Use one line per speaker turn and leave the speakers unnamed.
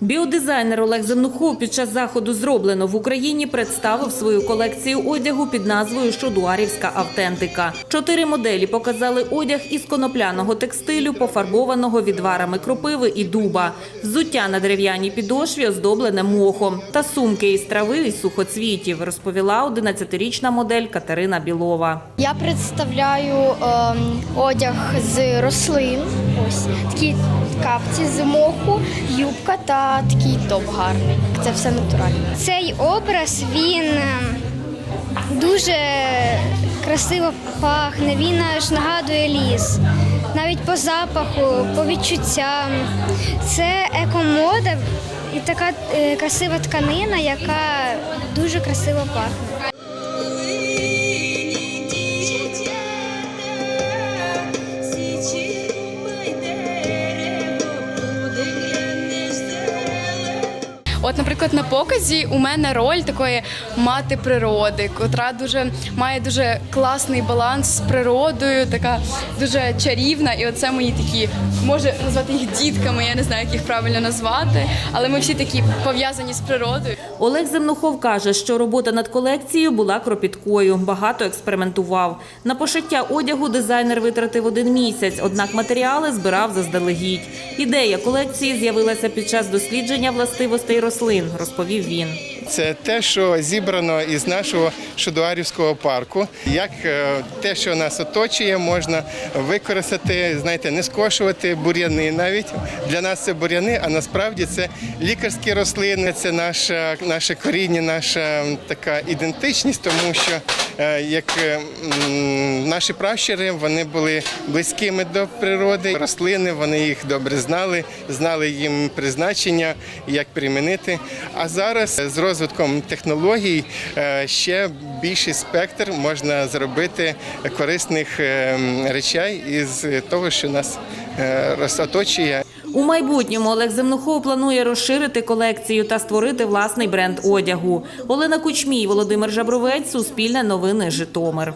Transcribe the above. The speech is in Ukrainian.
Біодизайнер Олег Земнухов під час заходу зроблено в Україні представив свою колекцію одягу під назвою Шодуарівська автентика. Чотири моделі показали одяг із конопляного текстилю, пофарбованого відварами кропиви і дуба, взуття на дерев'яній підошві, оздоблене мохом, та сумки із трави і сухоцвітів, розповіла 11-річна модель Катерина Білова.
Я представляю ем, одяг з рослин. Ось такі капці з моху, юбка та такий топ гарний. Це все натурально.
Цей образ він е, дуже красиво пахне, він аж нагадує ліс. Навіть по запаху, по відчуттям. Це екомода і така е, красива тканина, яка дуже красиво пахне.
От, наприклад, на показі у мене роль такої мати природи, котра дуже має дуже класний баланс з природою, така дуже чарівна. І оце мої такі, може назвати їх дітками, я не знаю, як їх правильно назвати, але ми всі такі пов'язані з природою.
Олег Земнухов каже, що робота над колекцією була кропіткою, багато експериментував. На пошиття одягу дизайнер витратив один місяць, однак матеріали збирав заздалегідь. Ідея колекції з'явилася під час дослідження властивостей рослин, розповів він.
Це те, що зібрано із нашого Шудуарівського парку. Як е, те, що нас оточує, можна використати, знаєте, не скошувати бур'яни навіть. Для нас це бур'яни, а насправді це лікарські рослини, це наша, наше коріння, наша така ідентичність, тому що е, як е, наші пращури вони були близькими до природи. Рослини вони їх добре знали, знали їм призначення, як примінити. А зараз з розвитком технологій е, ще більший спектр можна зробити корисних е, речей із того, що нас е, розоточує.
У майбутньому Олег Земнухов планує розширити колекцію та створити власний бренд одягу. Олена Кучмій, Володимир Жабровець, Суспільне новини, Житомир.